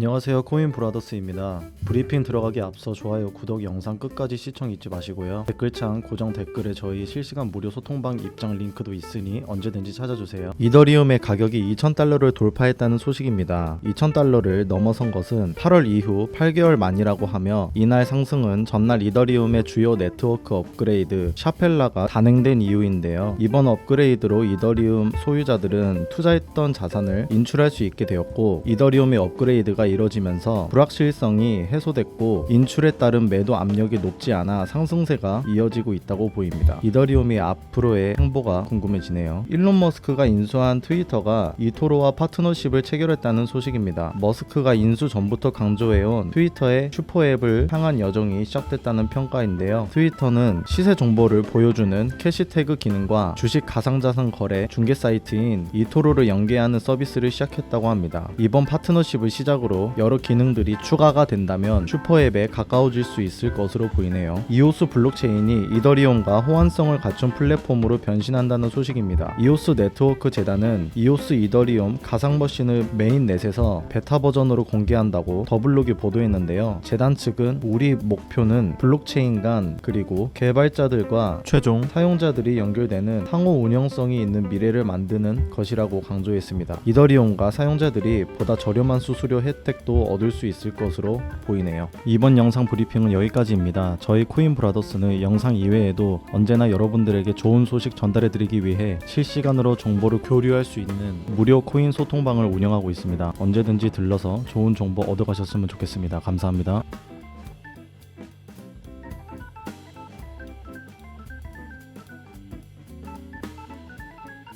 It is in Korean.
안녕하세요 코인 브라더스입니다. 브리핑 들어가기 앞서 좋아요, 구독, 영상 끝까지 시청 잊지 마시고요. 댓글창 고정 댓글에 저희 실시간 무료 소통방 입장 링크도 있으니 언제든지 찾아주세요. 이더리움의 가격이 2,000달러를 돌파했다는 소식입니다. 2,000달러를 넘어선 것은 8월 이후 8개월 만이라고 하며 이날 상승은 전날 이더리움의 주요 네트워크 업그레이드 샤펠라가 단행된 이유인데요. 이번 업그레이드로 이더리움 소유자들은 투자했던 자산을 인출할 수 있게 되었고 이더리움의 업그레이드가 이뤄지면서 불확실성이 해소됐고 인출에 따른 매도 압력이 높지 않아 상승세가 이어지고 있다고 보입니다. 이더리움의 앞으로의 행보가 궁금해지네요. 일론 머스크가 인수한 트위터가 이토로와 파트너십을 체결했다는 소식입니다. 머스크가 인수 전부터 강조해온 트위터의 슈퍼앱을 향한 여정이 시작됐다는 평가인데요. 트위터는 시세 정보를 보여주는 캐시태그 기능과 주식 가상자산 거래 중개 사이트인 이토로를 연계하는 서비스를 시작했다고 합니다. 이번 파트너십을 시작으로 여러 기능들이 추가가 된다면 슈퍼앱에 가까워질 수 있을 것으로 보이네요. 이오스 블록체인이 이더리움과 호환성을 갖춘 플랫폼으로 변신한다는 소식입니다. 이오스 네트워크 재단은 이오스 이더리움 가상 머신을 메인넷에서 베타 버전으로 공개한다고 더블록이 보도했는데요. 재단 측은 우리 목표는 블록체인 간 그리고 개발자들과 최종 사용자들이 연결되는 상호 운영성이 있는 미래를 만드는 것이라고 강조했습니다. 이더리움과 사용자들이 보다 저렴한 수수료 혜택도 얻을 수 있을 것으로 보이네요. 이번 영상 브리핑은 여기까지입니다. 저희 코인 브라더스는 영상 이외에도 언제나 여러분들에게 좋은 소식 전달해드리기 위해 실시간으로 정보를 교류할 수 있는 무료 코인 소통방을 운영하고 있습니다. 언제든지 들러서 좋은 정보 얻어가셨으면 좋겠습니다. 감사합니다.